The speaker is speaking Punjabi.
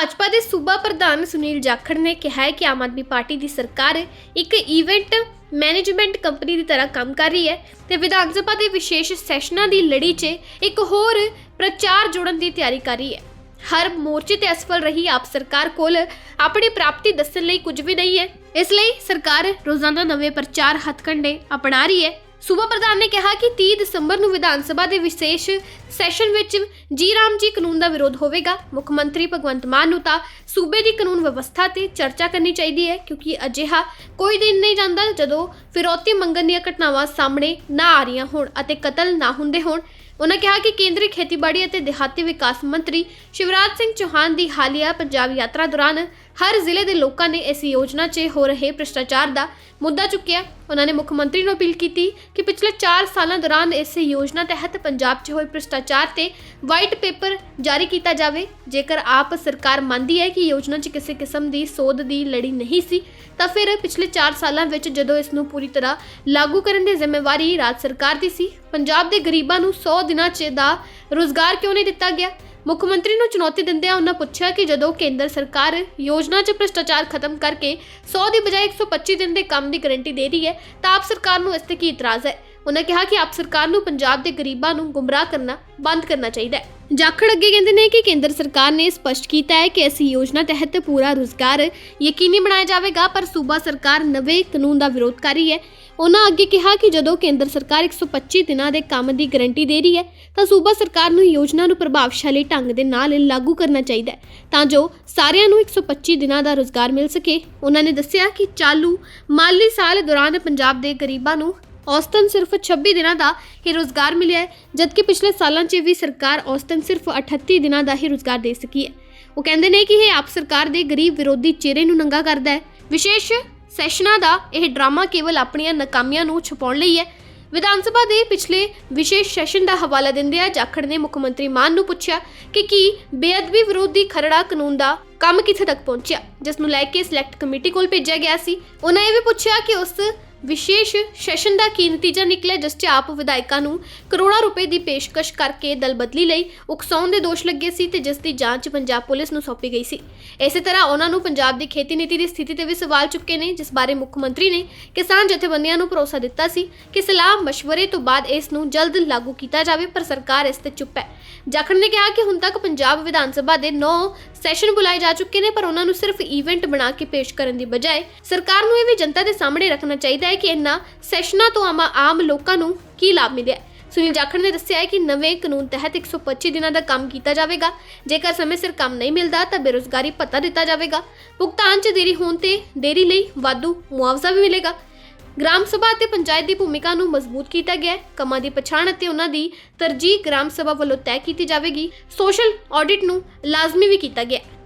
ਭਾਜਪਾ ਦੇ ਸੂਬਾ ਪ੍ਰਧਾਨ ਸੁਨੀਲ ਜਾਖੜ ਨੇ ਕਿਹਾ ਹੈ ਕਿ ਆਮ ਆਦਮੀ ਪਾਰਟੀ ਦੀ ਸਰਕਾਰ ਇੱਕ ਇਵੈਂਟ ਮੈਨੇਜਮੈਂਟ ਕੰਪਨੀ ਦੀ ਤਰ੍ਹਾਂ ਕੰਮ ਕਰ ਰਹੀ ਹੈ ਤੇ ਵਿਧਾਨ ਸਭਾ ਦੇ ਵਿਸ਼ੇਸ਼ ਸੈਸ਼ਨਾਂ ਦੀ ਲੜੀ 'ਚ ਇੱਕ ਹੋਰ ਪ੍ਰਚਾਰ ਜੋੜਨ ਦੀ ਤਿਆਰੀ ਕਰ ਰਹੀ ਹੈ। ਹਰ ਮੋਰਚੇ ਤੇ ਅਸਫਲ ਰਹੀ ਆਪ ਸਰਕਾਰ ਕੋਲ ਆਪਣੀ ਪ੍ਰਾਪਤੀ ਦੱਸਣ ਲਈ ਕੁਝ ਵੀ ਨਹੀਂ ਹੈ। ਇਸ ਲਈ ਸਰਕਾਰ ਰੋਜ਼ਾਨਾ ਨਵੇਂ ਪ੍ਰਚਾਰ ਹੱਥਕੰਡੇ ਅਪਣਾ ਰਹੀ ਹੈ। ਸੂਬਾ ਪ੍ਰਧਾਨ ਨੇ ਕਿਹਾ ਕਿ 30 ਦਸੰਬਰ ਨੂੰ ਵਿਧਾਨ ਸਭਾ ਦੇ ਵਿਸ਼ੇਸ਼ ਸੈਸ਼ਨ ਵਿੱਚ ਜੀ ਰਾਮ ਜੀ ਕਾਨੂੰਨ ਦਾ ਵਿਰੋਧ ਹੋਵੇਗਾ। ਮੁੱਖ ਮੰਤਰੀ ਭਗਵੰਤ ਮਾਨ ਨੂੰ ਤਾਂ ਸੂਬੇ ਦੀ ਕਾਨੂੰਨ ਵਿਵਸਥਾ ਤੇ ਚਰਚਾ ਕਰਨੀ ਚਾਹੀਦੀ ਹੈ, ਕਿਉਂਕਿ ਅਜਿਹਾ ਕੋਈ ਦਿਨ ਨਹੀਂ ਜਾਂਦਾ ਜਦੋਂ ਫਿਰੌਤੀ ਮੰਗਣ ਦੀਆਂ ਘਟਨਾਵਾਂ ਸਾਹਮਣੇ ਨਾ ਆ ਰਹੀਆਂ ਹੋਣ ਅਤੇ ਕਤਲ ਨਾ ਹੁੰਦੇ ਹੋਣ। ਉਹਨਾਂ ਕਿਹਾ ਕਿ ਕੇਂਦਰੀ ਖੇਤੀਬਾੜੀ ਅਤੇ ਦਿਹਾਤੀ ਵਿਕਾਸ ਮੰਤਰੀ ਸ਼ਿਵਰਾਜ ਸਿੰਘ ਚੌਹਾਨ ਦੀ ਹਾਲੀਆ ਪੰਜਾਬ ਯਾਤਰਾ ਦੌਰਾਨ ਹਰ ਜ਼ਿਲ੍ਹੇ ਦੇ ਲੋਕਾਂ ਨੇ ਇਸ ਯੋਜਨਾ 'ਚ ਹੋ ਰਹੇ ਭ੍ਰਿਸ਼ਟਾਚਾਰ ਦਾ ਮੁੱਦਾ ਚੁੱਕਿਆ। ਉਹਨਾਂ ਨੇ ਮੁੱਖ ਮੰਤਰੀ ਨੂੰ ਅਪੀਲ ਕੀਤੀ ਕਿ ਪਿਛਲੇ 4 ਸਾਲਾਂ ਦੌਰਾਨ ਇਸ ਯੋਜਨਾ ਤਹਿਤ ਪੰਜਾਬ 'ਚ ਹੋਏ ਭ੍ਰਿਸ਼ਟਾਚਾਰ ਤੇ ਵਾਈਟ ਪੇਪਰ ਜਾਰੀ ਕੀਤਾ ਜਾਵੇ। ਜੇਕਰ ਆਪ ਸਰਕਾਰ ਮੰਨਦੀ ਹੈ ਕਿ ਯੋਜਨਾ 'ਚ ਕਿਸੇ ਕਿਸਮ ਦੀ ਸੋਧ ਦੀ ਲੜੀ ਨਹੀਂ ਸੀ, ਤਾਂ ਫਿਰ ਪਿਛਲੇ 4 ਸਾਲਾਂ ਵਿੱਚ ਜਦੋਂ ਇਸ ਨੂੰ ਪੂਰੀ ਤਰ੍ਹਾਂ ਲਾਗੂ ਕਰਨ ਦੀ ਜ਼ਿੰਮੇਵਾਰੀ ਰਾਜ ਸਰਕਾਰ ਦੀ ਸੀ, ਪੰਜਾਬ ਦੇ ਗਰੀਬਾਂ ਨੂੰ 100 ਦਿਨਾਂ 'ਚ ਦਾ ਰੋਜ਼ਗਾਰ ਕਿਉਂ ਨਹੀਂ ਦਿੱਤਾ ਗਿਆ? ਮੁੱਖ ਮੰਤਰੀ ਨੂੰ ਚੁਣੌਤੀ ਦਿੰਦਿਆਂ ਉਹਨਾਂ ਪੁੱਛਿਆ ਕਿ ਜਦੋਂ ਕੇਂਦਰ ਸਰਕਾਰ ਯੋਜਨਾ 'ਚ ਭ੍ਰਿਸ਼ਟਾਚਾਰ ਖਤਮ ਕਰਕੇ 100 ਦੀ ਬਜਾਏ 125 ਦਿਨ ਦੇ ਕੰਮ ਦੀ ਗਾਰੰਟੀ ਦੇ ਰਹੀ ਹੈ, ਤਾਂ ਆਪ ਸਰਕਾਰ ਨੂੰ ਇਸ ਤੇ ਕੀ ਇਤਰਾਜ਼ ਹੈ? ਉਹਨਾਂ ਕਿਹਾ ਕਿ ਆਪ ਸਰਕਾਰ ਨੂੰ ਪੰਜਾਬ ਦੇ ਗਰੀਬਾਂ ਨੂੰ ਗੁੰਮਰਾਹ ਕਰਨਾ, ਬੰਦ ਕਰਨਾ ਚਾਹੀਦਾ ਹੈ। ਜਾਖੜ ਅੱਗੇ ਕਹਿੰਦੇ ਨੇ ਕਿ ਕੇਂਦਰ ਸਰਕਾਰ ਨੇ ਸਪਸ਼ਟ ਕੀਤਾ ਹੈ ਕਿ ਇਸ ਯੋਜਨਾ ਤਹਿਤ ਪੂਰਾ ਰੁਜ਼ਗਾਰ ਯਕੀਨੀ ਬਣਾਇਆ ਜਾਵੇਗਾ, ਪਰ ਸੂਬਾ ਸਰਕਾਰ ਨਵੇਂ ਕਾਨੂੰਨ ਦਾ ਵਿਰੋਧ ਕਰ ਰਹੀ ਹੈ। ਉਹਨਾਂ ਅੱਗੇ ਕਿਹਾ ਕਿ ਜਦੋਂ ਕੇਂਦਰ ਸਰਕਾਰ 125 ਦਿਨਾਂ ਦੇ ਕੰਮ ਦੀ ਗਾਰੰਟੀ ਦੇ ਰਹੀ ਹੈ, ਤਾਂ ਸੂਬਾ ਸਰਕਾਰ ਨੂੰ ਯੋਜਨਾ ਨੂੰ ਪ੍ਰਭਾਵਸ਼ਾਲੀ ਢੰਗ ਦੇ ਨਾਲ ਲਾਗੂ ਕਰਨਾ ਚਾਹੀਦਾ ਹੈ, ਤਾਂ ਜੋ ਸਾਰਿਆਂ ਨੂੰ 125 ਦਿਨਾਂ ਦਾ ਰੋਜ਼ਗਾਰ ਮਿਲ ਸਕੇ। ਉਹਨਾਂ ਨੇ ਦੱਸਿਆ ਕਿ ਚਾਲੂ ਮਾਲੀ ਸਾਲ ਦੌਰਾਨ ਪੰਜਾਬ ਦੇ ਗਰੀਬਾਂ ਨੂੰ ਔਸਤਨ ਸਿਰਫ 26 ਦਿਨਾਂ ਦਾ ਹੀ ਰੋਜ਼ਗਾਰ ਮਿਲਿਆ ਹੈ, ਜਦਕਿ ਪਿਛਲੇ ਸਾਲਾਂ 'ਚ ਵੀ ਸਰਕਾਰ ਔਸਤਨ ਸਿਰਫ 38 ਦਿਨਾਂ ਦਾ ਹੀ ਰੋਜ਼ਗਾਰ ਦੇ ਸਕੀ ਹੈ। ਉਹ ਕਹਿੰਦੇ ਨੇ ਕਿ ਇਹ ਆਪ ਸਰਕਾਰ ਦੇ ਗਰੀਬ ਵਿਰੋਧੀ ਚਿਹਰੇ ਨੂੰ ਨੰਗਾ ਕਰਦਾ ਹੈ। ਵਿਸ਼ੇਸ਼ ਸੈਸ਼ਨਾਂ ਦਾ ਇਹ ਡਰਾਮਾ ਕੇਵਲ ਆਪਣੀਆਂ ਨਾਕਾਮੀਆਂ ਨੂੰ ਛੁਪਾਉਣ ਲਈ ਹੈ। ਵਿਧਾਨ ਸਭਾ ਦੇ ਪਿਛਲੇ ਵਿਸ਼ੇਸ਼ ਸੈਸ਼ਨ ਦਾ ਹਵਾਲਾ ਦਿੰਦਿਆਂ ਜਾਖੜ ਨੇ ਮੁੱਖ ਮੰਤਰੀ ਮਾਨ ਨੂੰ ਪੁੱਛਿਆ ਕਿ ਕੀ ਬੇਅਦਬੀ ਵਿਰੋਧੀ ਖਰੜਾ ਕਾਨੂੰਨ ਦਾ ਕੰਮ ਕਿੱਥੇ ਤੱਕ ਪਹੁੰਚਿਆ, ਜਿਸ ਨੂੰ ਲੈ ਕੇ ਸਿਲੈਕਟ ਕਮੇਟੀ ਕੋਲ ਭੇਜਿਆ ਗਿਆ ਸੀ। ਉਹਨਾਂ ਇਹ ਵੀ ਪੁੱਛਿਆ ਕਿ ਉਸ ਵਿਸ਼ੇਸ਼ ਸੈਸ਼ਨ ਦਾ ਕੀ ਨਤੀਜਾ ਨਿਕਲਿਆ, ਜਿਸ 'ਚ ਆਪ ਵਿਧਾਇਕਾਂ ਨੂੰ ਕਰੋੜਾਂ ਰੁਪਏ ਦੀ ਪੇਸ਼ਕਸ਼ ਕਰਕੇ ਦਲ ਲਈ ਉਕਸਾਉਣ ਦੇ ਦੋਸ਼ ਲੱਗੇ ਸੀ ਤੇ ਜਿਸ ਦੀ ਜਾਂਚ ਪੰਜਾਬ ਪੁਲਿਸ ਨੂੰ ਸੌਂਪੀ ਗਈ ਸੀ। ਇਸੇ ਤਰ੍ਹਾਂ ਉਹਨਾਂ ਨੂੰ ਪੰਜਾਬ ਦੀ ਖੇਤੀ ਨੀਤੀ ਦੀ ਸਥਿਤੀ ਤੇ ਵੀ ਸਵਾਲ ਚੁੱਕੇ ਨੇ, ਜਿਸ ਬਾਰੇ ਮੁੱਖ ਮੰਤਰੀ ਨੇ ਕਿਸਾਨ ਜਥੇਬੰਦੀਆਂ ਨੂੰ ਭਰੋਸਾ ਦਿੱਤਾ ਸੀ ਕਿ ਸਲਾਹ مشਵਰੇ ਤੋਂ ਬਾਅਦ ਇਸ ਨੂੰ ਜਲਦ ਲਾਗੂ ਕੀਤਾ ਜਾਵੇ, ਪਰ ਸਰਕਾਰ ਇਸ ਤੇ ਚੁੱਪ ਹੈ। ਜਾਖੜ ਨੇ ਕਿਹਾ ਕਿ ਹੁਣ ਤੱਕ ਪੰਜਾਬ ਵਿਧਾਨ ਸਭਾ ਦੇ 9 ਸੈਸ਼ਨ ਬੁਲਾਏ ਜਾ ਚੁੱਕੇ ਨੇ, ਪਰ ਉਹਨਾਂ ਨੂੰ ਸਿਰਫ ਇਵੈਂਟ ਬਣਾ ਕੇ ਪੇਸ਼ ਕਰਨ ਦੀ ਬਜਾਏ ਸਰਕਾਰ ਨੂੰ ਇਹ ਵੀ ਜਨਤਾ ਦੇ ਸਾਹਮਣੇ ਰੱਖਣਾ ਚਾਹੀਦਾ ਹੈ ਕਿ ਇਹਨਾਂ ਸੈਸ਼ਨਾਂ ਤੋਂ ਆਮ ਲੋਕਾਂ ਨੂੰ ਕੀ ਲਾਭ ਮਿਲਿਆ ਸੁਨੀਲ ਜਾਖੜ ਨੇ ਦੱਸਿਆ ਹੈ ਕਿ ਨਵੇਂ ਕਾਨੂੰਨ ਤਹਿਤ 125 ਦਿਨਾਂ ਦਾ ਕੰਮ ਕੀਤਾ ਜਾਵੇਗਾ। ਜੇਕਰ ਸਮੇਂ ਸਿਰ ਕੰਮ ਨਹੀਂ ਮਿਲਦਾ, ਤਾਂ ਬੇਰੁਜ਼ਗਾਰੀ ਭੱਤਾ ਦਿੱਤਾ ਜਾਵੇਗਾ। ਭੁਗਤਾਨ 'ਚ ਦੇਰੀ ਹੋਣ ਤੇ ਦੇਰੀ ਲਈ ਵਾਧੂ ਮੁਆਵਜ਼ਾ ਵੀ ਮਿਲੇਗਾ। ਗ੍ਰਾਮ ਸਭਾ ਅਤੇ ਪੰਚਾਇਤ ਦੀ ਭੂਮਿਕਾ ਨੂੰ ਮਜ਼ਬੂਤ ਕੀਤਾ ਗਿਆ ਹੈ। ਕੰਮਾਂ ਦੀ ਪਛਾਣ ਅਤੇ ਉਹਨਾਂ ਦੀ ਤਰਜੀਹ ਗ੍ਰਾਮ ਸਭਾ ਵੱਲੋਂ ਤੈਅ ਕੀਤੀ ਜਾਵੇਗੀ। ਸੋਸ਼ਲ ਆਡਿਟ ਨੂੰ ਲਾਜ਼ਮੀ ਵੀ ਕੀਤਾ ਗਿਆ ਹੈ।